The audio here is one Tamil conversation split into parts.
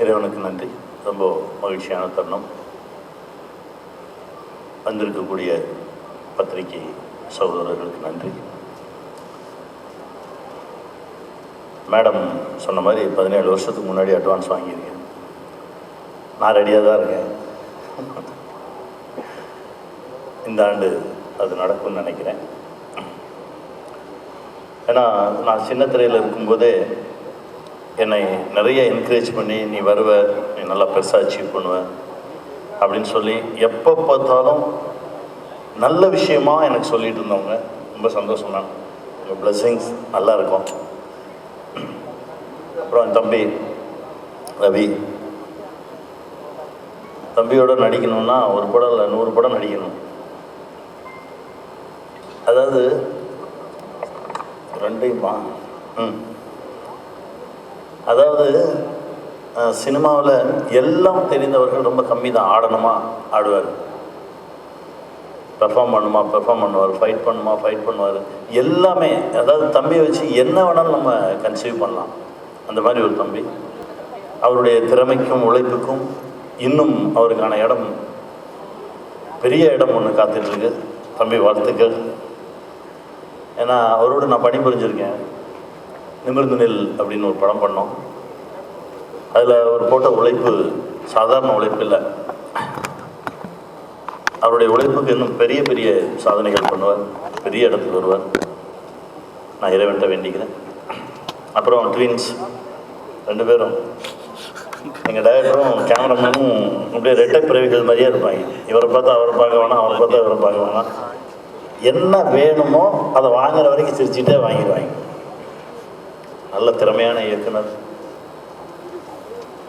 இறைவனுக்கு நன்றி. ரொம்ப மகிழ்ச்சியான தருணம். வந்திருக்கக்கூடிய பத்திரிகை சகோதரர்களுக்கு நன்றி. மேடம் சொன்ன மாதிரி பதினேழு வருஷத்துக்கு முன்னாடி அட்வான்ஸ் வாங்கியிருக்கேன். நான் ரெடியாக தான் இருக்கேன். இந்த ஆண்டு அது நடக்கும்னு நினைக்கிறேன். ஏன்னா நான் சின்ன திரையில் இருக்கும்போதே என்னை நிறைய என்கரேஜ் பண்ணி நீ வருவ நீ நல்லா பெருசாக அச்சீவ் பண்ணுவ அப்படின்னு சொல்லி எப்போ பார்த்தாலும் நல்ல விஷயமா எனக்கு சொல்லிட்டு இருந்தவங்க ரொம்ப சந்தோஷம் தான். உங்கள் பிளஸ்ஸிங்ஸ் நல்லா இருக்கும். அப்புறம் என் தம்பி ரவி. தம்பியோட நடிக்கணும்னா ஒரு படம் இல்லை நூறு படம் நடிக்கணும். அதாவது ரெண்டையுமா? ம். அதாவது சினிமாவில் எல்லாம் தெரிந்தவர்கள் ரொம்ப கம்மி தான் ஆடணுமா? ஆடுவார். பெர்ஃபார்ம் பண்ணுமா? பெர்ஃபார்ம் பண்ணுவார். ஃபைட் பண்ணுமா? ஃபைட் பண்ணுவார். எல்லாமே அதாவது தம்பியை வச்சு என்ன வேணாலும் நம்ம கன்சீவ் பண்ணலாம். அந்த மாதிரி ஒரு தம்பி. அவருடைய திறமைக்கும் உழைப்புக்கும் இன்னும் அவருக்கான இடம் பெரிய இடம் ஒன்று காத்துட்ருக்கு தம்பி வாழ்த்துக்கள். ஏன்னா அவரோடு நான் பணிபுரிஞ்சிருக்கேன். நிமிர்ந்து நெல் அப்படின்னு ஒரு படம் பண்ணோம். அதில் அவர் போட்ட உழைப்பு சாதாரண உழைப்பு இல்லை. அவருடைய உழைப்புக்கு இன்னும் பெரிய பெரிய சாதனைகள் பண்ணுவார். பெரிய இடத்துக்கு வருவார். நான் இறைவன்ட்ட வேண்டிக்கிறேன். அப்புறம் ட்வின்ஸ் ரெண்டு பேரும். எங்கள் டைரக்டரும் கேமராமேனும் அப்படியே ரெட்டை பிறவிகள் மாதிரியே இருப்பாங்க. இவரை பார்த்தா அவரை பார்க்க வேணாம் அவரை பார்த்தா இவரை பார்க்க வேணாம். என்ன வேணுமோ அதை வாங்குற வரைக்கும் சிரிச்சுட்டே வாங்கிடுவாங்க. நல்ல திறமையான இயக்குனர்.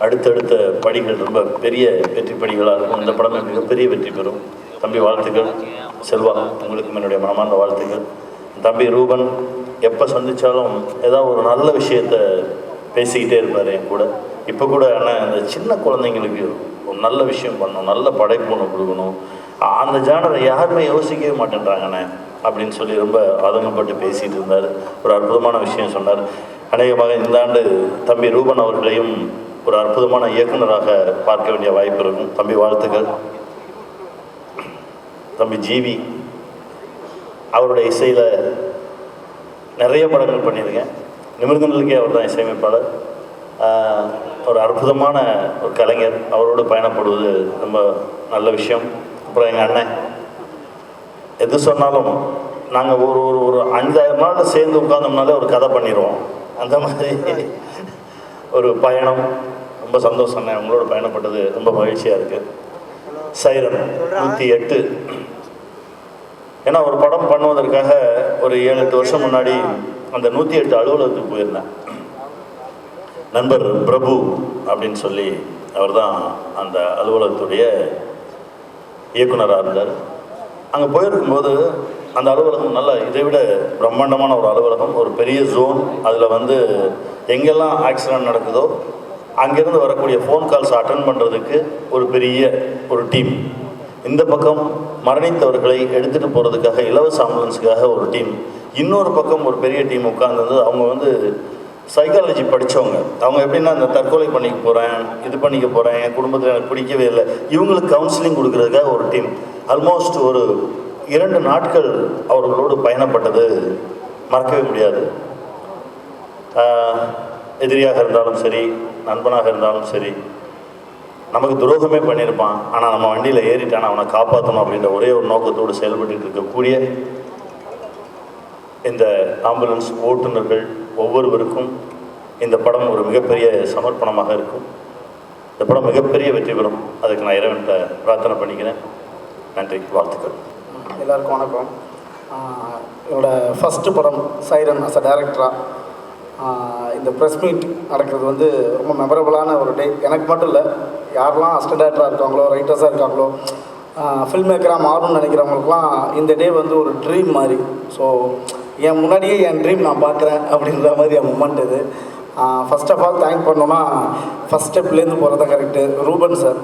அடுத்தடுத்த படிகள் ரொம்ப பெரிய வெற்றி படிகளாக இருக்கும். இந்த படமே மிகப்பெரிய வெற்றி பெறும். தம்பி வாழ்த்துக்கள். செல்வா உங்களுக்கு என்னுடைய மனமார்ந்த வாழ்த்துக்கள். தம்பி ரூபன் எப்போ சந்தித்தாலும் ஏதாவது ஒரு நல்ல விஷயத்த பேசிக்கிட்டே இருப்பார் என் கூட. இப்போ கூட ஆனால் அந்த சின்ன குழந்தைங்களுக்கு ஒரு நல்ல விஷயம் பண்ணணும் நல்ல படைப்பு ஒன்று கொடுக்கணும். அந்த ஜானரை யாருமே யோசிக்கவே மாட்டேன்றாங்கண்ணே அப்படின்னு சொல்லி ரொம்ப ஆதங்கப்பட்டு பேசிகிட்டு இருந்தார். ஒரு அற்புதமான விஷயம் சொன்னார். அநேகமாக இந்த ஆண்டு தம்பி ரூபன் அவர்களையும் ஒரு அற்புதமான இயக்குனராக பார்க்க வேண்டிய வாய்ப்பு இருக்கும். தம்பி வாழ்த்துக்கள். தம்பி ஜீவி அவருடைய இசையில் நிறைய படங்கள் பண்ணியிருக்கேன். நிமிர்ந்தனுக்கே அவர் தான் இசையமைப்பாளர். ஒரு அற்புதமான ஒரு கலைஞர். அவரோடு பயணப்படுவது ரொம்ப நல்ல விஷயம். அப்புறம் எங்கள் அண்ணன். எது சொன்னாலும் நாங்கள் ஒரு ஒரு ஒரு அஞ்சாயிரம் நாள் சேர்ந்து உட்காந்தோம்னாலே ஒரு கதை பண்ணிடுவோம் அந்த மாதிரி ஒரு பயணம் ரொம்ப சந்தோஷம் உங்களோட பயணப்பட்டது ரொம்ப மகிழ்ச்சியாக இருக்குது சைரன் நூற்றி எட்டு. ஏன்னா ஒரு படம் பண்ணுவதற்காக ஒரு ஏழு எட்டு வருஷம் முன்னாடி அந்த நூற்றி எட்டு அலுவலகத்துக்கு போயிருந்தேன். நண்பர் பிரபு அப்படின்னு சொல்லி அவர் தான் அந்த அலுவலகத்துடைய இயக்குனராக இருந்தார். அங்கே போயிருக்கும்போது அந்த அலுவலகம் நல்ல இதை விட பிரம்மாண்டமான ஒரு அலுவலகம் ஒரு பெரிய ஜோன் அதில் வந்து எங்கெல்லாம் ஆக்சிடென்ட் நடக்குதோ அங்கேருந்து வரக்கூடிய ஃபோன் கால்ஸ் அட்டன் பண்ணுறதுக்கு ஒரு பெரிய ஒரு டீம் இந்த பக்கம் மரணித்தவர்களை எடுத்துகிட்டு போகிறதுக்காக இலவச ஆம்புலன்ஸுக்காக ஒரு டீம் இன்னொரு பக்கம் ஒரு பெரிய டீம் உட்கார்ந்தது அவங்க வந்து சைக்காலஜி படித்தவங்க அவங்க எப்படின்னா இந்த தற்கொலை பண்ணிக்க போகிறேன் இது பண்ணிக்க போகிறேன் என் குடும்பத்தில் எனக்கு பிடிக்கவே இல்லை. இவங்களுக்கு கவுன்சிலிங் கொடுக்குறதுக்காக ஒரு டீம் ஆல்மோஸ்ட் ஒரு இரண்டு நாட்கள் அவர்களோடு பயணப்பட்டது மறக்கவே முடியாது. எதிரியாக இருந்தாலும் சரி நண்பனாக இருந்தாலும் சரி நமக்கு துரோகமே பண்ணியிருப்பான். ஆனால் நம்ம வண்டியில் ஏறிட்டான் அவனை காப்பாற்றணும் அப்படின்ற ஒரே ஒரு நோக்கத்தோடு செயல்பட்டு இருக்கக்கூடிய இந்த ஆம்புலன்ஸ் ஓட்டுநர்கள் ஒவ்வொருவருக்கும் இந்த படம் ஒரு மிகப்பெரிய சமர்ப்பணமாக இருக்கும். இந்த படம் மிகப்பெரிய வெற்றி பெறும். அதுக்கு நான் இறைவன்கிட்ட பிரார்த்தனை பண்ணிக்கிறேன். நன்றி வாழ்த்துக்கள். எல்லாருக்கும் வணக்கம். என்னோடய ஃபஸ்ட்டு படம் சைரன் அஸ் அ டேரக்டராக இந்த ப்ரெஸ் மீட் நடக்கிறது வந்து ரொம்ப மெமரபுளான ஒரு டே எனக்கு மட்டும் இல்லை யாரெல்லாம் அசிஸ்டன்ட் டேரக்டராக இருக்காங்களோ ரைட்டர்ஸாக இருக்காங்களோ ஃபில்ம் மேக்கராக மாறணும்னு நினைக்கிறவங்களுக்குலாம் இந்த டே வந்து ஒரு ட்ரீம் மாதிரி. ஸோ என் முன்னாடியே என் ட்ரீம் நான் பார்க்குறேன் அப்படின்ற மாதிரி என் மூமெண்ட் இது. ஃபஸ்ட் ஆஃப் ஆல் தேங்க் பண்ணோன்னா ஃபஸ்ட் ஸ்டெப்லேருந்து போகிறது தான் கரெக்டு ரூபன் சார்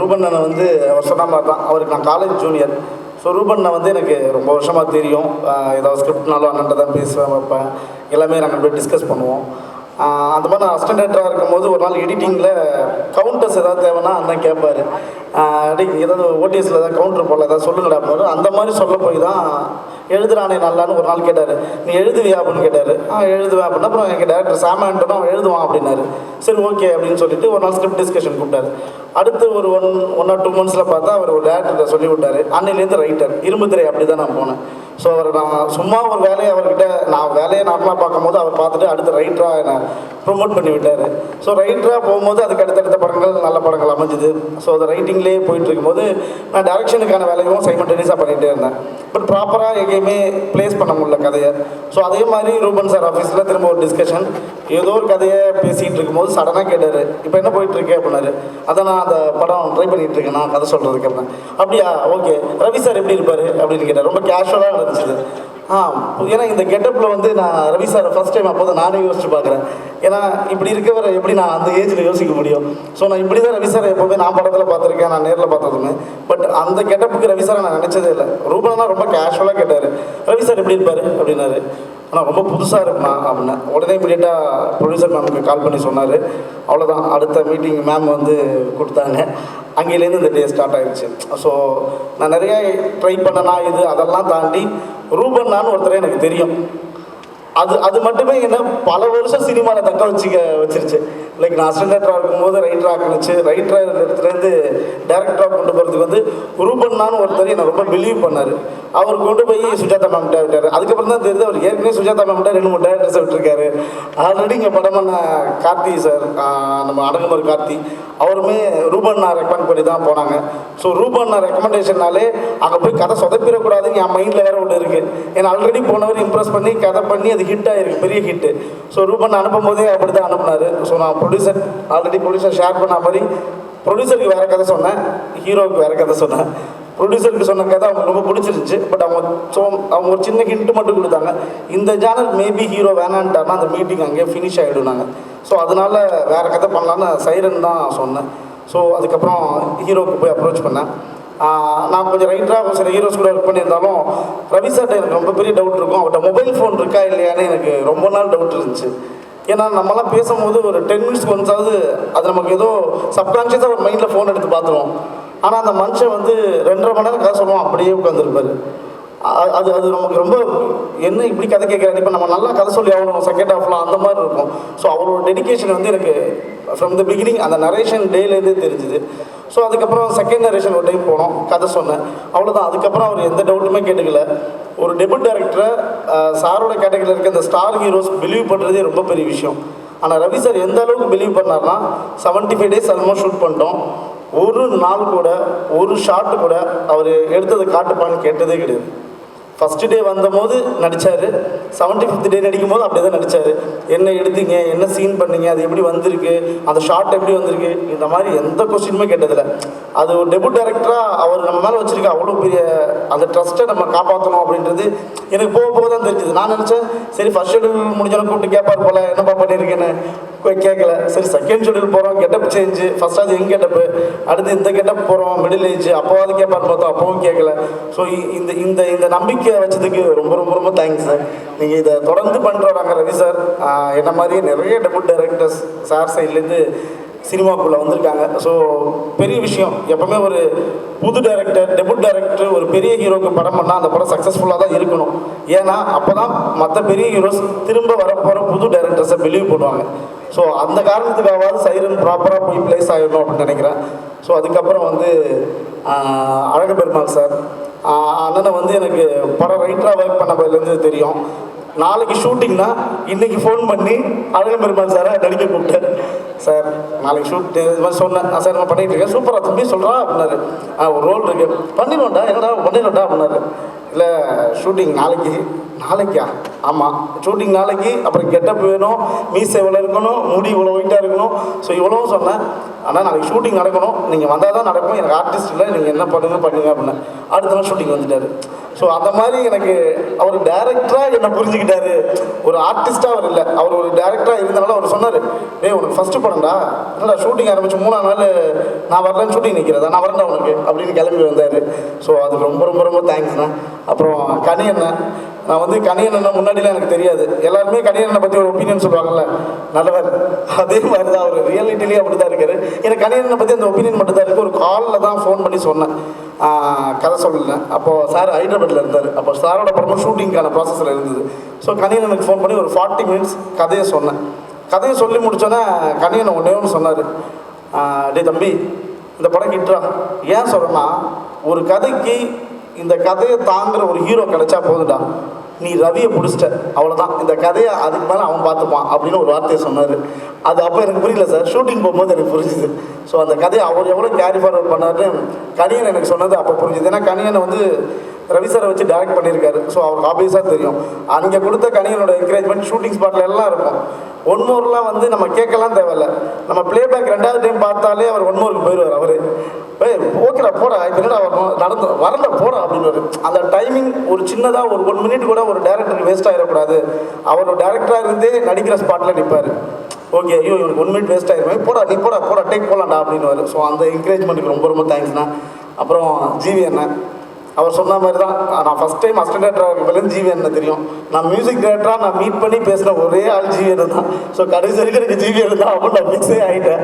ரூபன் அண்ணன் வந்து அவர் சொன்ன மாதிரி தான் அவருக்கு நான் காலேஜ் ஜூனியர் ஸோ ரூபண்ணை வந்து எனக்கு ரொம்ப வருஷமாக தெரியும். ஏதாவது ஸ்கிரிப்ட்னாலும் அண்ணன்ட்ட தான் பேசுவேன் வைப்பேன். எல்லாமே நாங்கள் போய் டிஸ்கஸ் பண்ணுவோம். அந்த மாதிரி நான் அஸ்டண்டேட்டராக இருக்கும்போது ஒரு நாள் எடிட்டிங்கில் கவுண்டர்ஸ் ஏதாவது தேவைன்னா அண்ணன் கேட்பார். அடி ஏதாவது ஓடிஎஸில் ஏதாவது கவுண்டர் போடல ஏதாவது சொல்லுங்கடா அப்படின்னு அந்த மாதிரி சொல்ல போய் தான் எழுதுறானே நல்லான்னு ஒரு நாள் கேட்டார். நீ எழுதுவியா அப்படின்னு கேட்டார். ஆ எழுதுவேன் அப்படின்னா. அப்புறம் எங்கள் டேரக்டர் சாம் அவன் எழுதுவான் அப்படின்னாரு. சரி ஓகே அப்படின்னு சொல்லிட்டு ஒரு நாள் ஸ்கிரிப்ட் டிஸ்கஷன் கூப்பிட்டாரு. அடுத்து ஒரு ஒன் ஒன் ஆர் டூ மந்த்ஸில் பார்த்தா அவர் ஒரு டேரக்டர்கிட்ட சொல்லி விட்டார். அன்னையிலேருந்து ரைட்டர் இரும்புத்திரை அப்படி தான் நான் போனேன். ஸோ அவர் நான் சும்மா ஒரு வேலையை அவர்கிட்ட நான் வேலையை நார்மலாக பார்க்கும்போது அவர் பார்த்துட்டு அடுத்து ரைட்டராக என்ன ப்ரொமோட் பண்ணி விட்டார். ஸோ ரைட்டராக போகும்போது அதுக்கு அடுத்தடுத்த படங்கள் நல்ல படங்கள் அமைஞ்சுது. ஸோ அதை ரைட்டிங்லேயே போயிட்டு இருக்கும்போது நான் டேரக்ஷனுக்கான வேலையும் சைமல்டேனியஸாக பண்ணிகிட்டே இருந்தேன். பட் ப்ராப்பராக எங்கேயுமே ப்ளேஸ் பண்ண முடியல கதையை. ஸோ அதே மாதிரி ரூபன் சார் ஆஃபீஸில் திரும்ப ஒரு டிஸ்கஷன் ஏதோ ஒரு கதையை பேசிகிட்டு இருக்கும்போது சடனாக கேட்டார் இப்போ என்ன போயிட்டுருக்கு? அப்படின்னாரு. அதை நான் அந்த படம் ட்ரை பண்ணிகிட்டு இருக்கேன் நான் கதை சொல்கிறதுக்கு அப்படின்னா அப்படியா? ஓகே ரவி சார் எப்படி இருப்பார்? அப்படின்னு கேட்டார். ரொம்ப கேஷுவலாக இருந்துச்சு ஆ ஏன்னா இந்த கெட்டப்பில் வந்து நான் ரவி சாரை ஃபஸ்ட் டைம் அப்போ நானே யோசிச்சு பார்க்குறேன். ஏன்னா இப்படி இருக்கவரை எப்படி நான் அந்த ஏஜில் யோசிக்க முடியும்? ஸோ நான் இப்படி தான் ரவி சார் எப்போவுமே நான் படத்தில் பார்த்துருக்கேன் நான் நேரில் பார்த்ததுமே. பட் அந்த கெட்டப்புக்கு ரவி சாரை நான் நினச்சதே இல்லை. ரூபனா ரொம்ப கேஷுவலாக கேட்டார். ரவி சார் எப்படி இருப்பார்? அப்படின்னாரு. ஆனால் ரொம்ப புதுசாக இருக்குண்ணா அப்படின்னா. உடனே இமீடியட்டாக ப்ரொடியூசர் மேமுக்கு கால் பண்ணி சொன்னார். அவ்வளோதான் அடுத்த மீட்டிங் மேம் வந்து கொடுத்தாங்க. அங்கேலேருந்து இந்த டே ஸ்டார்ட் ஆயிடுச்சு. ஸோ நான் நிறைய ட்ரை பண்ணனா இது அதெல்லாம் தாண்டி ரூபன்னான்னு ஒருத்தர் எனக்கு தெரியும். அது அது மட்டுமே என்ன பல வருஷம் சினிமாவில் தக்க வச்சுக்க வச்சிருச்சு. லைக் நான் அசிஸ்டன்டாக இருக்கும்போது ரைட்டராக ஆக்கினுச்சு. ரைட்டராக இடத்துலேருந்து டேரக்டராக கொண்டு போகிறதுக்கு வந்து ரூபன்னான்னு ஒருத்தர் என்னை ரொம்ப பிலீவ் பண்ணார். அவர் கொண்டு போய் சுஜாதா மேம்கிட்ட விட்டார். அதுக்கப்புறம் தான் தெரியுது அவர் ஏற்கனவே சுஜாதா மேம்கிட்ட ரெண்டு மூணு டேரக்டர்ஸ் விட்டுருக்காரு. ஆல்ரெடி இங்கே படம் பண்ண கார்த்தி சார் நம்ம அடங்குமர் கார்த்தி அவருமே ரூபண்ணா ரெக்கமெண்ட் பண்ணி தான் போனாங்க. ஸோ ரூபண்ணா ரெக்கமெண்டேஷன்னாலே அங்கே போய் கதை சொதப்பிடக்கூடாதுன்னு என் மைண்டில் வேற ஒன்று இருக்குது ஏன்னா ஆல்ரெடி போனவர் இம்ப்ரெஸ் பண்ணி கதை பண்ணி அது அது ஹிட்டாக இருக்குது பெரிய ஹிட்டு ஸோ ரூபன் அனுப்பும் போதே அப்படி தான் அனுப்புனார். ஸோ நான் ப்ரொடியூசர் ஆல்ரெடி ப்ரொடியூசர் ஷேர் பண்ண மாதிரி ப்ரொடியூசருக்கு வேற கதை சொன்னேன் ஹீரோவுக்கு வேறு கதை சொன்னேன். ப்ரொடியூசருக்கு சொன்ன கதை அவங்களுக்கு ரொம்ப பிடிச்சிருந்துச்சு பட் அவங்க ஸோ அவங்க ஒரு சின்ன ஹிண்ட்டு மட்டும் கொடுத்தாங்க. இந்த சேனல் மேபி ஹீரோ வேணான்ட்டாருன்னா அந்த மீட்டிங் அங்கேயே ஃபினிஷ் ஆகிடுனாங்க ஸோ அதனால் வேற கதை பண்ணலான்னு சைரன் தான் சொன்னேன். ஸோ அதுக்கப்புறம் ஹீரோவுக்கு போய் அப்ரோச் பண்ணேன். நான் கொஞ்சம் ரைட்டராக சில ஹீரோஸ் கூட ஒர்க் பண்ணியிருந்தாலும் ரவி சார்ட்ட எனக்கு ரொம்ப பெரிய டவுட் இருக்கும். அவர்கிட்ட மொபைல் ஃபோன் இருக்கா இல்லையான்னு எனக்கு ரொம்ப நாள் டவுட் இருந்துச்சு. ஏன்னா நம்மலாம் பேசும்போது ஒரு டென் மினிட்ஸ்க்கு ஒன்ஸாவது அது நமக்கு ஏதோ சப்கான்ஷியஸாக ஒரு மைண்டில் ஃபோன் எடுத்து பார்த்துருவோம் ஆனால் அந்த மனுஷன் வந்து ரெண்டரை மணி நேரம் கதை அப்படியே உட்காந்துருப்பார் அது அது நமக்கு ரொம்ப என்ன இப்படி கதை கேட்குறாரு? இப்போ நம்ம நல்லா கதை சொல்லி ஆகணும் செகண்ட் ஹாஃப்லாம் அந்த மாதிரி இருக்கும். ஸோ அவரோட டெடிகேஷன் வந்து எனக்கு ஃப்ரம் த பிகினிங் அந்த நரேஷன் டேலேருந்தே தெரிஞ்சுது. ஸோ அதுக்கப்புறம் செகண்ட் நரேஷன் ஒரு டைம் போனோம் கதை சொன்னேன். அவ்வளோதான் அதுக்கப்புறம் அவர் எந்த டவுட்டுமே கேட்டுக்கல. ஒரு டெபியூட் டேரக்டரை சாரோட கேட்டகரியில் இருக்க இந்த ஸ்டார் ஹீரோஸ் பிலீவ் பண்ணுறதே ரொம்ப பெரிய விஷயம். ஆனால் ரவி சார் எந்த அளவுக்கு பிலீவ் பண்ணார்னா seventy five days almost shoot பண்ணிட்டோம். ஒரு நாள் கூட ஒரு ஷாட்டு கூட அவர் எடுத்ததை காட்டுப்பான்னு கேட்டதே கிடையாது. ஃபஸ்ட்டு டே வந்தபோது நடித்தார் செவன்ட்டி ஃபிஃப்த் டே நடிக்கும் போது அப்படியே தான் நடித்தார் என்ன எடுத்தீங்க? என்ன சீன் பண்ணீங்க? அது எப்படி வந்திருக்கு? அந்த ஷார்ட் எப்படி வந்திருக்கு? இந்த மாதிரி எந்த கொஸ்டினுமே கேட்டதில்ல. அது ஒரு டெபுட் டேரக்டராக அவர் நம்ம மேலே வச்சுருக்க அவ்வளோ பெரிய அந்த ட்ரஸ்ட்டை நம்ம காப்பாற்றணும் அப்படின்றது எனக்கு போக போக தான் தெரிஞ்சுது. நான் நினச்சேன் சரி ஃபஸ்ட் ஷெடியூல் முடிஞ்சாலும் கூப்பிட்டு கேட்பார் போல என்னப்பா பண்ணியிருக்கேன்னு கேட்கல சரி செகண்ட் ஷெடியூல் போகிறோம் கெட்டப் சேஞ்சு ஃபர்ஸ்ட் அது எங்கே கெட்டப்பு அடுத்து இந்த கெட்டப் போகிறோம் மிடில் ஏஜ் அப்போவாது கேட்பார் பார்த்தோம் அப்பவும் கேட்கல ஸோ இந்த இந்த இந்த நம்பிக்கை வச்சதுக்கு ரொம்ப ரொம்ப ரொம்ப தேங்க்ஸ் சார் நீங்கள் இதை தொடர்ந்து பண்ணுறோம் ரவி சார் என்ன மாதிரியே நிறைய டெபுட் டைரக்டர்ஸ் சார் சைட்லேருந்து சினிமாக்குள்ளே வந்திருக்காங்க. ஸோ பெரிய விஷயம். எப்பவுமே ஒரு புது டைரக்டர் டெபுட் டைரக்டர் ஒரு பெரிய ஹீரோக்கு படம் பண்ணால் அந்த படம் சக்ஸஸ்ஃபுல்லாக தான் இருக்கணும். ஏன்னா அப்போ தான் மற்ற பெரிய ஹீரோஸ் திரும்ப வரப்போகிற புது டைரக்டர்ஸை பிலீவ் பண்ணுவாங்க. ஸோ அந்த காரணத்துக்காவது சைரன் ப்ராப்பராக போய் பிளேஸ் ஆகிடணும் அப்படின்னு நினைக்கிறேன். ஸோ அதுக்கப்புறம் வந்து அழகு பெருமாள் சார் அண்ணனை வந்து எனக்கு படம் ரைட்டராக ஒர்க் பண்ணப்பதுலேருந்து தெரியும். நாளைக்கு ஷூட்டிங்னா இன்னைக்கு ஃபோன் பண்ணி அழகு பெருமாள் சாரை நடிக்க கூப்பிட்டேன் சார் நாளைக்கு ஷூட் இது மாதிரி சொன்னேன். சார் நான் பண்ணிட்டு இருக்கேன். சூப்பராக தம்பி சொல்கிறா அப்படின்னாரு. ஆ ஒரு ரோல் இருக்கு. பண்ணிடும்டா என்னடா பண்ணிடும்டா அப்படின்னாரு. இல்லை ஷூட்டிங் நாளைக்கு. நாளைக்கா? ஆமாம் ஷூட்டிங் நாளைக்கு அப்புறம் கெட்டப் வேணும். மீசை இவ்வளோ இருக்கணும். முடி இவ்வளோ ஒயிட்டாக இருக்கணும். ஸோ இவ்வளோ சொன்னேன். ஆனால் நாளைக்கு ஷூட்டிங் நடக்கணும். நீங்கள் வந்தால் தான் நடக்கும். எனக்கு ஆர்டிஸ்ட் இல்லை. நீங்கள் என்ன பண்ணுங்க பண்ணுங்க அப்படின்னேன் அடுத்த நாள் ஷூட்டிங் வந்துட்டார். ஸோ அந்த மாதிரி எனக்கு அவர் டேரக்டராக என்னை புரிஞ்சுக்கிட்டாரு. ஒரு ஆர்டிஸ்டாக அவர் இல்லை. அவர் ஒரு டேரக்டராக இருந்தனால அவர் சொன்னார் டேய் உனக்கு ஃபஸ்ட்டு படம்டா. என்னடா ஷூட்டிங் ஆரம்பிச்சு மூணாம் நாள் நான் வரலன்னு ஷூட்டிங் நிற்கிறதா நான் வரேன்டா உனக்கு. அப்படின்னு கிளம்பி வந்தார். ஸோ அது ரொம்ப ரொம்ப ரொம்ப தேங்க்ஸ்ண்ணா அப்புறம் கனி அண்ணன் நான் வந்து கணியன் முன்னாடிலாம் எனக்கு தெரியாது. எல்லாருமே கணியனை பற்றி ஒரு ஒப்பீனியன் சொல்லுவாங்கல்ல. நல்லவர். அதே மாதிரி தான் அவர் ரியாலிட்டிலேயே அப்படி தான் இருக்காரு. எனக்கு கணியனை பற்றி அந்த ஒப்பீனியன் மட்டும் தான் இருக்குது ஒரு காலில் தான் ஃபோன் பண்ணி சொன்னேன். கதை சொல்லலை. அப்போது சார் ஹைதராபாத்தில் இருந்தார். அப்போ சாரோட படமும் ஷூட்டிங்க்கான ப்ராசஸில் இருந்தது. ஸோ கணியண்ணனுக்கு ஃபோன் பண்ணி ஒரு ஃபார்ட்டி மினிட்ஸ் கதையை சொன்னேன். கதையை சொல்லி முடிச்சோன்னே கணியன் ஒன்றே ஒன்று சொன்னார். டே தம்பி இந்த படம் கிட்டுறா ஏன் சொல்கிறேன்னா ஒரு கதைக்கு இந்த கதையை தாங்குற ஒரு ஹீரோ கிடைச்சா போதுடா நீ ரவியை பிடிச்சிட்ட. அவ்வளோதான் இந்த கதையை அதுக்கு மேலே அவன் பார்த்துப்பான் அப்படின்னு ஒரு வார்த்தையை சொன்னார். அது அப்போ எனக்கு புரியல சார் ஷூட்டிங் போகும்போது எனக்கு புரிஞ்சுது. ஸோ அந்த கதையை அவர் எவ்வளோ கேரி ஃபார்வர்ட் பண்ணாருன்னு கணியன் எனக்கு சொன்னது அப்போ புரிஞ்சுது. ஏன்னா கணியனை வந்து ரவி சாரை வச்சு டேரக்ட் பண்ணியிருக்காரு. ஸோ அவருக்கு ஆப்வியஸாக தெரியும். அங்கே கொடுத்த கணிகளோட என்கரேஜ்மெண்ட் ஷூட்டிங் ஸ்பாட்டில் எல்லாம் இருக்கும். ஒன் மோர்லாம் வந்து நம்ம கேட்கலாம் தேவையில்ல. நம்ம பிளேபேக் ரெண்டாவது டைம் பார்த்தாலே அவர் ஒன் மோருக்கு போயிடுவார் அவர். ஏய் ஓகேடா போடா. இப்போ என்னடா நடந்து வரல போடா அப்படின்னு அந்த டைமிங் ஒரு சின்னதாக ஒரு ஒன் மினிட் கூட ஒரு டேரக்டருக்கு வேஸ்ட் ஆகிடக்கூடாது அவர் டேரக்டராக இருந்தே நடிக்கிற ஸ்பாட்டில் நிற்பார் ஓகே ஐயோ இவனுக்கு ஒன் மினிட் வேஸ்ட் ஆயிருமே. போடா நீ போடா போடா டேக் போகலாம்டா அப்படின்னு ஸோ அந்த என்கரேஜ்மெண்ட்டுக்கு ரொம்ப ரொம்ப தேங்க்ஸ்ண்ணா அப்புறம் ஜிவி அண்ணன் அவர் சொன்ன மாதிரி தான் நான் first time assistant director GV என்ன தெரியும். நான் மியூசிக் டேரக்டராக நான் மீட் பண்ணி பேசின ஒரே ஆள் ஜிவி தான். ஸோ கடைசி வரைக்கும் எனக்கு ஜிவி தான். அப்படின்னு நான் மிக்ஸே ஆகிட்டேன்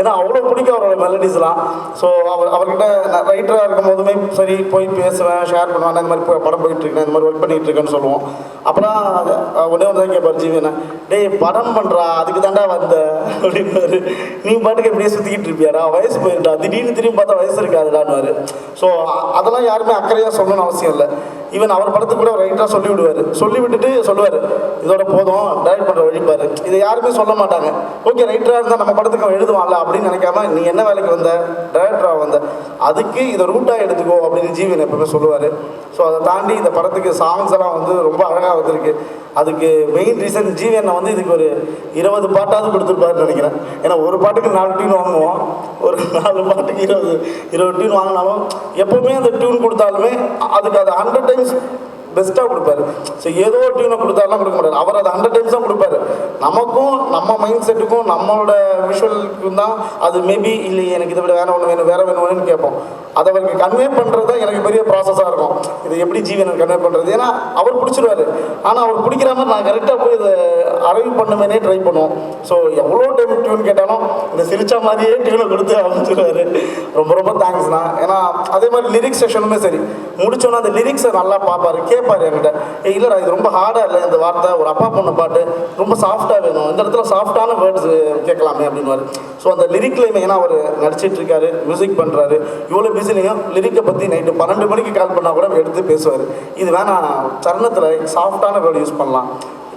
ஏன்னா அவ்வளோ பிடிக்கும் அவரோட மெலடிஸ்லாம் ஸோ அவர் அவர்கிட்ட நான் ரைட்டராக இருக்கும் போதுமே சரி போய் பேசுவேன் ஷேர் பண்ணுவேன். இந்த மாதிரி படம் போயிட்டு இருக்கேன் இந்த மாதிரி ஒர்க் பண்ணிட்டு இருக்கேன்னு சொல்லுவோம். அப்புறம் உடனே வந்து தான் கேட்பார் ஜீவியனை என்ன டேய் படம் பண்ணுறா அதுக்கு தாண்டா வந்த? அப்படின்னாரு நீ பாட்டுக்கு எப்படியே சுற்றிக்கிட்டு இருப்பியாடா? வயசு போயிருந்தா திடீர்னு திரும்பி பார்த்தா வயசு இருக்காதுடான்னு ஸோ அதெல்லாம் யாருமே அக்கறையாக சொல்லணும்னு அவசியம் இல்லை. ஈவன் அவர் படத்துக்கு கூட ரைட்டாக சொல்லி விடுவார் சொல்லி விட்டுட்டு சொல்லுவார் இதோட போதும் டைரக்ட் பண்ணுற வழிப்பாரு இதை யாருமே சொல்ல மாட்டாங்க. ஓகே ரைட்டராக இருந்தால் நம்ம படத்துக்கு அவன் எழுதுவான்ல அப்படின்னு நினைக்காம நீ என்ன வேலைக்கு வந்த? டைரக்டராக வந்த? அதுக்கு இதை ரூட்டாக எடுத்துக்கோ அப்படின்னு ஜீவன் எப்பவுமே சொல்லுவார். ஸோ அதை தாண்டி இந்த படத்துக்கு சாங்ஸ் எல்லாம் வந்து ரொம்ப அழகாக வந்திருக்கு. அதுக்கு மெயின் ரீசன் ஜீவனை வந்து இதுக்கு ஒரு இருபது பாட்டாவது கொடுத்துருப்பாருன்னு நினைக்கிறேன். ஏன்னா ஒரு பாட்டுக்கு நாலு டியூன் வாங்குவோம். ஒரு நாலு பாட்டுக்கு இருபது இருபது டியூன் வாங்கினாலும் எப்போவுமே அந்த டியூன் கொடுத்தாலுமே அதுக்கு அது ஹண்ட்ரட் டைம்ஸ் பெஸ்ட்டாக கொடுப்பாரு. ஸோ ஏதோ ஒரு டியூனை கொடுத்தாலாம் கொடுக்க மாட்டாரு. அவர் அதை ஹண்ட்ரட் டைம்ஸ் தான் கொடுப்பாரு. நமக்கும் நம்ம மைண்ட் செட்டுக்கும் நம்மளோட விஷுவலுக்கும் தான் அது மேபி இல்லை எனக்கு இதை விட வேற ஒன்று வேணும் வேற வேணும் வேணும்னு கேட்போம். அதை அவருக்கு கன்வே பண்ணுறது தான் எனக்கு பெரிய ப்ராசஸாக இருக்கும். இது எப்படி ஜீவனை கன்வே பண்ணுறது ஏன்னா அவர் பிடிச்சிருவாரு. ஆனால் அவர் பிடிக்கிற மாதிரி நான் கரெக்டாக போய் இதை அரைவ் பண்ணுமேனே ட்ரை பண்ணுவோம். ஸோ எவ்வளோ டைம் டியூன் கேட்டாலும் இந்த சிரிச்ச மாதிரியே டியூனை கொடுத்து அமைச்சிருவாரு. ரொம்ப ரொம்ப தேங்க்ஸ்ண்ணா ஏன்னா அதே மாதிரி லிரிக்ஸ் செஷனுமே சரி. முடிச்சோன்னா அந்த லிரிக்ஸை நல்லா பார்ப்பாரு. கேட்பாரு என்கிட்ட. ஏ இல்லைடா இது ரொம்ப ஹார்டாக இல்லை இந்த வார்த்தை. ஒரு அப்பா பொண்ணு பாட்டு. ரொம்ப சாஃப்டாக வேணும். இந்த இடத்துல சாஃப்டான வேர்ட்ஸ் கேட்கலாமே அப்படின்னு ஸோ அந்த லிரிக்லையுமே ஏன்னா அவர் நடிச்சிட்டு இருக்காரு மியூசிக் பண்ணுறாரு இவ்வளோ பிஸிலையும் லிரிக்கை பற்றி நைட்டு பன்னெண்டு மணிக்கு கால் பண்ணால் கூட எடுத்து பேசுவார். இது வேணாம் சரணத்தில் சாஃப்டான வேர்டு யூஸ் பண்ணலாம்.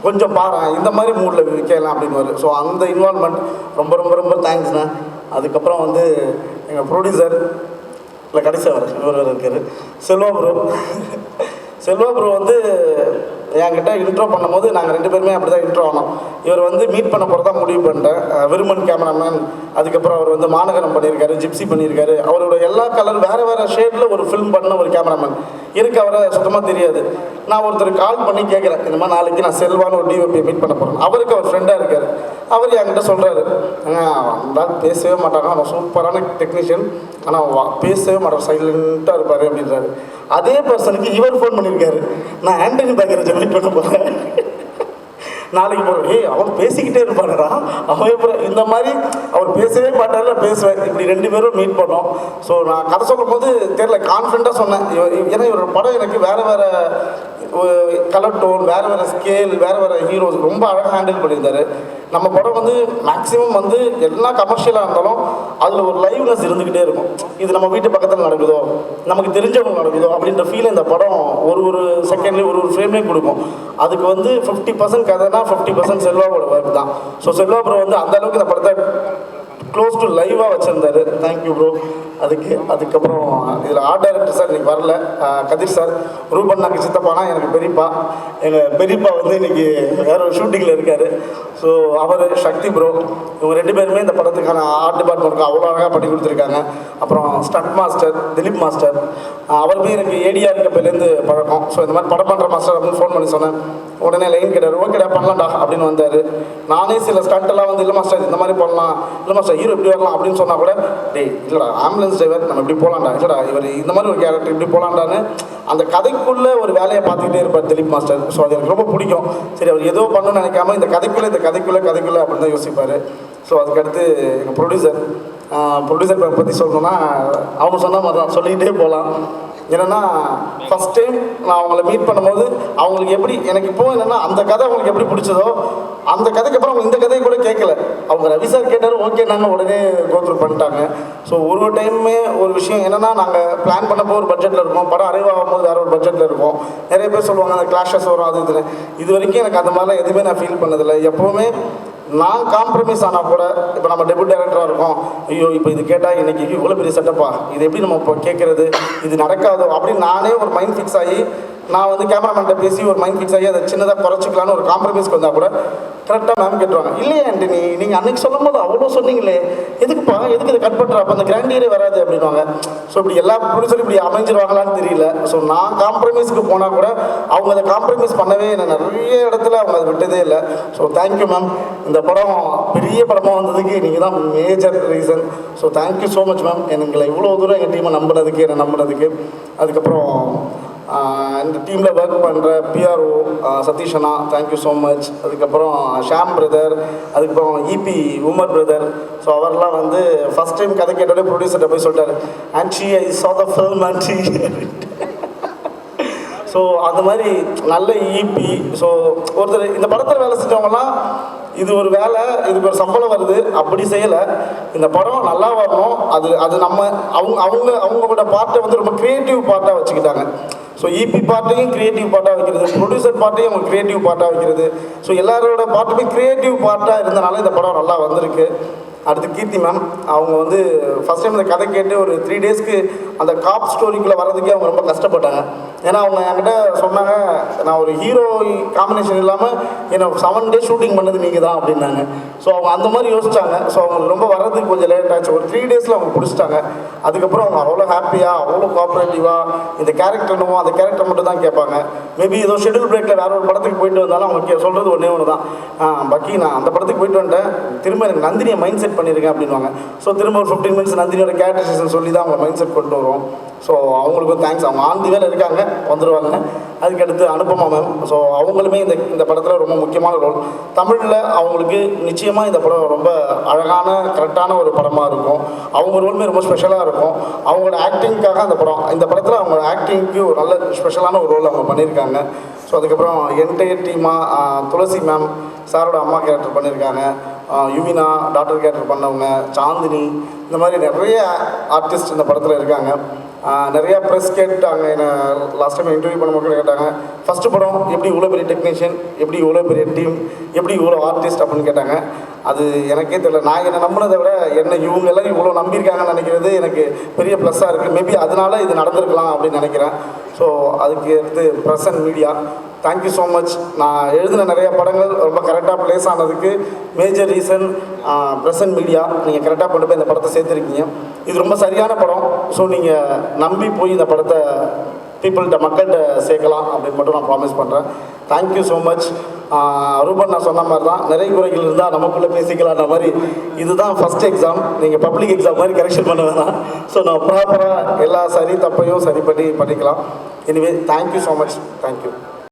கொஞ்சம் பாரு இந்த மாதிரி மூடில் கேட்கலாம் அப்படின்னு ஸோ அந்த இன்வால்மெண்ட் ரொம்ப ரொம்ப ரொம்ப தேங்க்ஸ்ண்ணா அதுக்கப்புறம் வந்து எங்கள் ப்ரொடியூசர் இல்லை கடைசி அவர் இவர் இருக்கார். செல்வா ப்ரோ செல்வா ப்ரோ வந்து என்கிட்ட இன்ட்ரோ பண்ணும்போது நாங்கள் ரெண்டு பேருமே அப்படி தான் இன்ட்ரோ ஆனோம். இவர் வந்து மீட் பண்ண போகிறதா முடிவு பண்ணிட்டேன் விருமன் கேமராமேன் அதுக்கப்புறம் அவர் வந்து மாநகரம் பண்ணியிருக்காரு ஜிப்சி பண்ணியிருக்காரு. அவரோட எல்லா கலர் வேறு வேறு ஷேடில் ஒரு ஃபிலிம் பண்ண ஒரு கேமராமேன் இருக்கு அவரை சுத்தமாக தெரியாது. நான் ஒருத்தர் கால் பண்ணி கேட்குறேன் இந்த மாதிரி நாளைக்கு நான் செல்வான ஒரு டிஓபியை மீட் பண்ண போகிறேன் அவருக்கு அவர் ஃப்ரெண்டாக இருக்கார். அவர் என்கிட்ட சொல்கிறாரு வந்தால் பேசவே மாட்டாங்க. அவன் சூப்பரான டெக்னீஷியன் ஆனால் பேசவே மாட்டார் சைலண்ட்டாக இருப்பார் அப்படின்றாரு. அதே பர்சனுக்கு இவர் ஃபோன் பண்ணியிருக்காரு. நான் ஆண்டனி பேக்கரை மீட் பண்ண போகிறேன் நாளைக்கு போகிறோம் ஏய் அவர் பேசிக்கிட்டே இருப்பானடா. அவன் இப்போ இந்த மாதிரி அவர் பேசவே மாட்டாரு பேசுவேன். இப்படி ரெண்டு பேரும் மீட் பண்ணோம். ஸோ நான் கதை சொல்லும் போது தெரில கான்ஃபிடண்ட்டாக சொன்னேன். ஏன்னா இவரோட படம் எனக்கு வேறு வேறு கலர் டோன் வேறு வேறு ஸ்கேல் வேறு வேறு ஹீரோஸ் ரொம்ப அழகாக ஹேண்டில் பண்ணியிருந்தாரு. நம்ம படம் வந்து மேக்ஸிமம் வந்து எல்லா கமர்ஷியலாக இருந்தாலும் அதில் ஒரு லைவ்னஸ் இருந்துக்கிட்டே இருக்கும். இது நம்ம வீட்டு பக்கத்தில் நடக்குதோ நமக்கு தெரிஞ்சவங்க நடக்குதோ அப்படின்ற ஃபீல் இந்த படம் ஒரு ஒரு செகண்ட்லேயும் ஒரு ஒரு ஃப்ரேம்லேயும் கொடுக்கும். அதுக்கு வந்து ஃபிஃப்டி பர்சன்ட் கதைனா ஃபிஃப்டி பர்சன்ட் செல்வாவோட ஒர்க் தான். ஸோ செல்வா ப்ரோ வந்து அந்த அளவுக்கு இந்த படத்தை க்ளோஸ் டு லைவாக வச்சுருந்தாரு. தேங்க்யூ ப்ரோ அதுக்கு அதுக்கப்புறம் இதில் ஆர்ட் டைரக்டர் சார் இன்றைக்கி வரல. கதிர் சார் ரூபன் நாங்கள் சித்தப்பானா? எனக்கு பெரியப்பா. எங்கள் பெரியப்பா வந்து இன்றைக்கி வேற ஒரு ஷூட்டிங்கில் இருக்கார். ஸோ அவர் சக்தி ப்ரோ இவங்க ரெண்டு பேருமே இந்த படத்துக்கான ஆர்ட் டிபார்ட்மெண்ட்டுக்கு அவ்வளோ அழகாக பண்ணி கொடுத்துருக்காங்க. அப்புறம் ஸ்டண்ட் மாஸ்டர் திலீப் மாஸ்டர் அவருமே எனக்கு ஏடியா இருக்கப்பலேருந்து பழக்கம். ஸோ இந்த மாதிரி படம் பண்ணுற மாஸ்டர் அப்படின்னு ஃபோன் பண்ணி சொன்னேன். உடனே லைன் கேட்டார் ஓகேடா பண்ணலாம்டா அப்படின்னு வந்தார். நானே சில ஸ்டண்ட் எல்லாம் வந்து இல்லை மாஸ்டர் இந்த மாதிரி பண்ணலாம். இல்லை மாஸ்டர் ஹீரோ இப்படி வரலாம் அப்படின்னு சொன்னால் கூட டேய் இல்லைடா ஆம்பளை ஆம்புலன்ஸ் டிரைவர் நம்ம இப்படி போகலாம்டா இல்லைடா இவர் இந்த மாதிரி ஒரு கேரக்டர் இப்படி போகலான்டான்னு அந்த கதைக்குள்ளே ஒரு வேலையை பார்த்துக்கிட்டே இருப்பார் திலீப் மாஸ்டர். ஸோ அது எனக்கு ரொம்ப பிடிக்கும். சரி அவர் ஏதோ பண்ணணும்னு நினைக்காம இந்த கதைக்குள்ளே இந்த கதைக்குள்ளே கதைக்குள்ளே அப்படின்னு தான் யோசிப்பார். ஸோ அதுக்கடுத்து எங்கள் ப்ரொடியூசர் ப்ரொடியூசர் பற்றி சொல்லணும்னா அவங்க சொன்ன மாதிரி தான் சொல்லிக்கிட்டே போகலாம் என்னென்னா ஃபஸ்ட் டைம் நான் அவங்கள மீட் பண்ணும்போது அவங்களுக்கு எப்படி எனக்கு இப்போ என்னென்னா அந்த கதை அவங்களுக்கு எப்படி பிடிச்சதோ அந்த கதைக்கு அப்புறம் அவங்க இந்த கதையை கூட கேட்கல. அவங்க ரவி சார் கேட்டார் ஓகே நாங்கள் உடனே கோத்ரூ பண்ணிட்டாங்க. ஸோ ஒரு ஒரு டைமுமே ஒரு விஷயம் என்னென்னா நாங்கள் பிளான் பண்ணப்போ ஒரு பட்ஜெட்டில் இருக்கோம். படம் அறிவாகும் போது வேற ஒரு பட்ஜெட்டில் இருக்கும். நிறைய பேர் சொல்லுவாங்க அந்த கிளாஷஸ் வரும் அது இதுன்னு. இது வரைக்கும் எனக்கு அந்த மாதிரிலாம் எதுவுமே நான் ஃபீல் பண்ணதில்லை. எப்போவுமே நான் காம்ப்ரமைஸ் ஆனால் கூட இப்போ நம்ம டெபுட் டைரக்டராக இருக்கோம். ஐயோ இப்போ இது கேட்டால் இன்னைக்கு இவ்வளோ பெரிய செட்டப்பா இது எப்படி நம்ம இப்போ கேட்குறது இது நடக்காதோ? அப்படின்னு நானே ஒரு மைண்ட் ஃபிக்ஸ் ஆகி நான் வந்து கேமராமேன்ட்ட பேசி ஒரு மைண்ட் ஃபிக்ஸ் ஆகி அதை சின்னதாக குறைச்சிக்கலான்னு ஒரு காம்ப்ரமைஸ்க்கு வந்தால் கூட கரெக்டாக மேம் கேட்டுருவாங்க. இல்லையா ஆண்டனி நீங்கள் அன்னைக்கு சொல்லும் போது அவ்வளோ சொன்னீங்களே. எதுக்குப்பா எதுக்கு இதை கட் பண்ணுற அப்போ அந்த கிராண்டியரே வராது அப்படின்வாங்க ஸோ இப்படி எல்லா ப்ரொடியூசரும் இப்படி அமைஞ்சிருவாங்களான்னு தெரியல. ஸோ நான் காம்ப்ரமைஸ்க்கு போனால் கூட அவங்க அதை காம்ப்ரமைஸ் பண்ணவே என்ன நிறைய இடத்துல அவங்க அதை விட்டதே இல்லை. ஸோ தேங்க்யூ மேம் இந்த படம் பெரிய படமாக வந்ததுக்கு நீங்கள் தான் major reason so thank you so much ma'am எங்களை இவ்வளோ தூரம் எங்கள் டீமை நம்பினதுக்கு என்னை நம்பினதுக்கு. அதுக்கப்புறம் இந்த டீமில் ஒர்க் பண்ணுற பிஆர்ஓ சதீஷ் அண்ணா தேங்க்யூ ஸோ மச் அதுக்கப்புறம் ஷாம் பிரதர் அதுக்கப்புறம் இபி உமர் பிரதர் ஸோ அவர்லாம் வந்து ஃபஸ்ட் டைம் கதை கேட்டாலே ப்ரொடியூசர்கிட்ட போய் சொல்லிட்டார் and she I saw the film anti so அது மாதிரி நல்ல ஈபி ஸோ ஒருத்தர் இந்த படத்தில் வேலை செஞ்சவங்கலாம் இது ஒரு வேலை இதுக்கு ஒரு சம்பளம் வருது. அப்படி செய்யலை. இந்த படம் நல்லா வரணும். அது அது நம்ம அவங்க அவங்க அவங்களோட பார்ட்டை வந்து ரொம்ப க்ரியேட்டிவ் பார்ட்டாக வச்சுக்கிட்டாங்க. ஸோ இபி பாட்டையும் கிரியேட்டிவ் பார்ட்டாக வைக்கிறது ப்ரொடியூசர் பாட்டையும் அவங்க க்ரியேட்டிவ் பார்ட்டாக வைக்கிறது. ஸோ எல்லாரோட பாட்டுமே கிரியேட்டிவ் பார்ட்டாக இருந்தனால இந்த படம் நல்லா வந்திருக்கு. அடுத்து கீர்த்தி மேம் அவங்க வந்து ஃபஸ்ட் டைம் இந்த கதை கேட்டு ஒரு த்ரீ டேஸ்க்கு அந்த காப் ஸ்டோரிக்குள்ளே வர்றதுக்கே அவங்க ரொம்ப கஷ்டப்பட்டாங்க. ஏன்னா அவங்க என்கிட்ட சொன்னாங்க நான் ஒரு ஹீரோ காம்பினேஷன் இல்லாமல் என்னை செவன் டேஸ் ஷூட்டிங் பண்ணது நீங்கள் தான் அப்படின்னாங்க. ஸோ அவங்க அந்த மாதிரி யோசிச்சாங்க. ஸோ அவங்க ரொம்ப வர்றதுக்கு கொஞ்சம் லேட் ஆச்சு. ஒரு த்ரீ டேஸில் அவங்க பிடிச்சிட்டாங்க. அதுக்கப்புறம் அவங்க அவ்வளோ ஹாப்பியாக அவ்வளோ கோஆப்ரேட்டிவாக இந்த கேரக்டர் என்னவோ அந்த கேரக்டர் மட்டும் தான் கேட்பாங்க. மேபி ஏதோ ஷெடியூல் பிரேக்கில் வேற ஒரு படத்துக்கு போயிட்டு வந்தாலும் அவங்க சொல்கிறது ஒன்றே ஒன்று தான் பக்கி நான் அந்த படத்துக்கு போயிட்டு வந்துட்டேன். திரும்ப எனக்கு நந்தினியை மைண்ட் செட் பண்ணியிருக்கேன் அப்படின்வாங்க ஸோ திரும்ப ஒரு ஃபிஃப்டீன் மினிட்ஸ் நந்தினியோட கேரக்டரைசேஷன் சொல்லி தான் அவங்க மைண்ட் செட் கொண்டு வருவோம் ஸோ அவங்களுக்கும் தேங்க்ஸ் அவங்க ஆந்தி வேலை இருக்காங்க வந்துடுவாங்க அதுக்கடுத்து அனுபமா மேம் ஸோ அவங்களுமே இந்த இந்த படத்தில் ரொம்ப முக்கியமான ரோல் தமிழில் அவங்களுக்கு நிச்சயமாக இந்த படம் ரொம்ப அழகான கரெக்டான ஒரு படமாக இருக்கும். அவங்க ரோலுமே ரொம்ப ஸ்பெஷலாக இருக்கும். அவங்களோட ஆக்டிங்க்காக அந்த படம் இந்த படத்தில் அவங்களோட ஆக்டிங்க்கு ஒரு நல்ல ஸ்பெஷலான ஒரு ரோல் அவங்க பண்ணியிருக்காங்க. ஸோ அதுக்கப்புறம் என்டையர் டீமாக துளசி மேம் சாரோட அம்மா கேரக்டர் பண்ணியிருக்காங்க. யுமினா யுவினா டாக்டர் கேட்டர் பண்ணவங்க சாந்தினி இந்த மாதிரி நிறைய ஆர்டிஸ்ட் இந்த படத்தில் இருக்காங்க. நிறையா நிறைய ப்ரெஸ் கேட்டாங்க என்னை லாஸ்ட் டைம் இன்டர்வியூ பண்ண கூட கேட்டாங்க ஃபஸ்ட்டு படம் எப்படி இவ்வளோ பெரிய டெக்னீஷியன் எப்படி இவ்வளோ பெரிய டீம் எப்படி இவ்வளோ ஆர்டிஸ்ட் அப்படின்னு கேட்டாங்க. அது எனக்கே தெரியல. நான் என்னை நம்பினதை விட என்னை இவங்க எல்லாம் இவ்வளோ நம்பியிருக்காங்கன்னு நினைக்கிறது எனக்கு பெரிய ப்ளஸ்ஸாக இருக்குது மேபி அதனால இது நடந்திருக்கலாம் அப்படின்னு நினைக்கிறேன். ஸோ அதுக்கு அடுத்து and media thank you so much நான் எழுதின நிறைய படங்கள் ரொம்ப கரெக்டாக ப்ளேஸ் ஆனதுக்கு மேஜர் ரீசன் ப்ரெசன்ட் மீடியா நீங்கள் கரெக்டாக கொண்டு போய் இந்த படத்தை சேர்த்துருக்கீங்க. இது ரொம்ப சரியான படம். ஸோ நீங்கள் நம்பி போய் இந்த படத்தை பீப்புள்கிட்ட மக்கள்கிட்ட சேர்க்கலாம் அப்படின்னு மட்டும் நான் ப்ராமிஸ் பண்ணுறேன் தேங்க்யூ ஸோ மச் ரூபன் நான் சொன்ன மாதிரி தான் நிறைய குறைகள் இருந்தால் நமக்குள்ளே பேசிக்கலான்ற மாதிரி இதுதான் ஃபஸ்ட் எக்ஸாம் நீங்கள் பப்ளிக் எக்ஸாம் மாதிரி கரெக்ஷன் பண்ண வேணாம். ஸோ நான் ப்ராப்பராக எல்லா சரி தப்பையும் சரி பண்ணி பண்ணிக்கலாம். Anyway thank you so much thank you